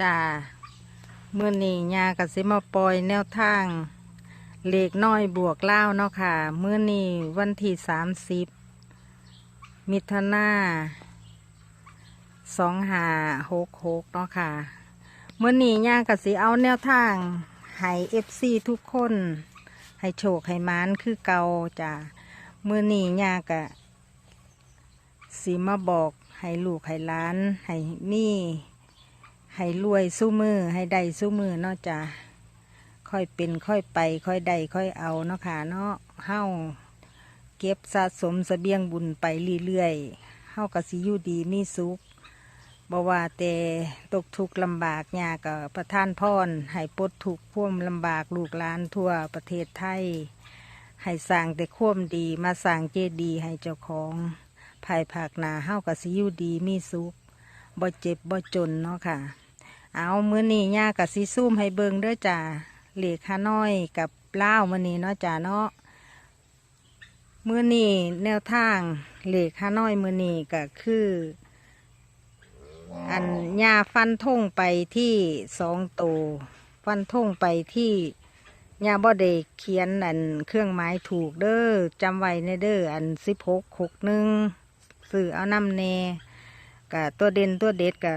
จ้ามื่อนี้ยากสิมาปล่อยแนวทางเลขน้อยบวกเล่าเนาะค่ะมื่อนี้วันที่สามสิบมิถุนาสองหาหกหกเนาะค่ะมื่อนี้ยากสิเอาแนวทางให้เอฟซีทุกคน ให้โชคให้มานคือเก่าจ้ามื่อนี้ยากะสีมาบอกให้ลูกให้ล้าน ให้มี ให้รวยสู้มือให้ได้สู้มือเนาะจ้ะค่อยเป็นค่อยไป ค่อยได้ค่อยเอาเนาะค่ะเนาะเฮาเก็บสะสมเสบียงบุญไปเรื่อยๆเฮาก็สิอยู่ดีมีสุขบ่ว่าแต่ตกทุกข์ลำบากยากกับประท่านพรให้ปดทุกข์พ่วมลำบากลูกหลานทั่วประเทศไทย ให้สร้างแต่ควมดีมาสร้างเจดีย์ให้เจ้าของภายภาคนาเฮาก็สิอยู่ดีมีสุขบ่เจ็บบ่จนเนาะค่ะ เอามือนี้ย่ากับซีซุ่มให้เบิงเด้อจ้าเหล็กขาน้อยกับเล้ามือนี้เนาะจ้าเนาะมือนี้แนวทางเหล็กขาน้อยมือนี้ก็คือ อันย่าฟันทงไปที่สองโตวฟันทงไปที่ย่าบ่ได้เขียนอันเครื่องหมายถูกเด้อจำไว้ในเด้ออันสิบหกหกหนึ่งสื่อเอานำแน่กับตัวเด่นตัวเด็ดกับ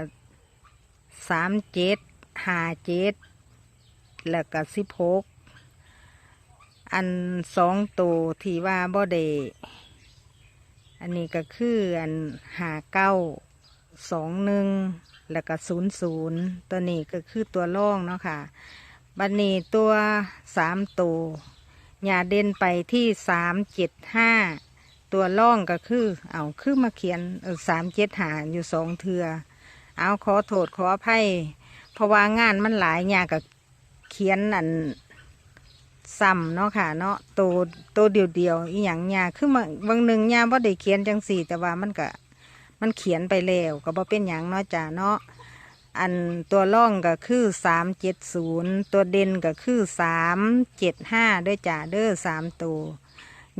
สามเจ็ดห้าเจ็ดแล้วก็สิบหกอันสองตัวที่ว่าบ่เดอันนี้ก็คืออันหาเก้าสองหนึ่งแล้วก็ศูนย์ศูนย์ตัวนี้ก็คือตัวล่องเนาะค่ะ บันนี้ตัวสามตัวอย่าเด่นไปที่สามเจ็ดห้าตัวล่องก็คือ เอาคือมาเขียนสามเจ็ดหาอยู่สองเทือ เอาขอโทษขออภัยเพราะว่างานมันหลายอย่างกับเขียนอันซ้ำเนาะค่ะ เนาะโตโตเดียวเดียวๆอีหยังยาคือมาบางหนึ่งยาบ่าได้เขียนจังสี่แต่ว่ามันก็มันเขียนไปแล้วก็บ่เป็นหยังเนาะจ้าเนาะอันตัวร่องก็คือสามเจ็ดศูนย์ตัวเด่นก็คือสามเจ็ดห้าด้วยจ้าเด้อสามตัว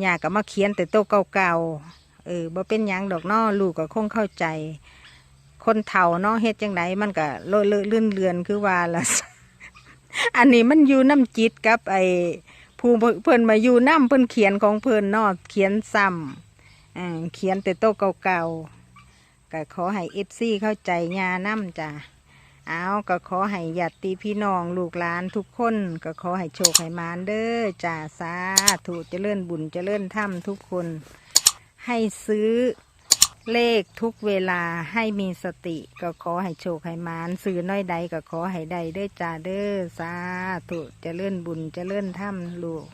ยาก็มาเขียนแต่โตวเก่าๆเออบ่เป็นหยังดอกเนาะลูกก็คงเข้าใจ คนเฒ่าเนาะเฮ็ดจังไดมันก็เลอะเลอะเลื่อนเลือนคือว่าละอันนี้มันอยู่น้ำจิตกับ ไอ้ผู้เพิ่นมาอยู่น้ำเพิ่นเขียนของเพิ่นเนาะเขียนซ้ำอ่าเขียนแต่โต๊ะเก่าๆก็ขอให้เอฟซีเข้าใจญาน้ำจ้ะเอาก็ขอให้ญาติพี่น้องลูกหลานทุกคน ก็ขอให้โชคให้มานเด้อจ้าสาธุเจริญบุญเจริญธรรมทุกคน ให้ซื้อ เลขทุกเวลาให้มีสติก็ขอให้โชคให้มานสื่อน้อยใดก็ขอให้ได้เด้อจ้าเด้อสาธุจะเลื่อนบุญจะเลื่อนถ้ำลูก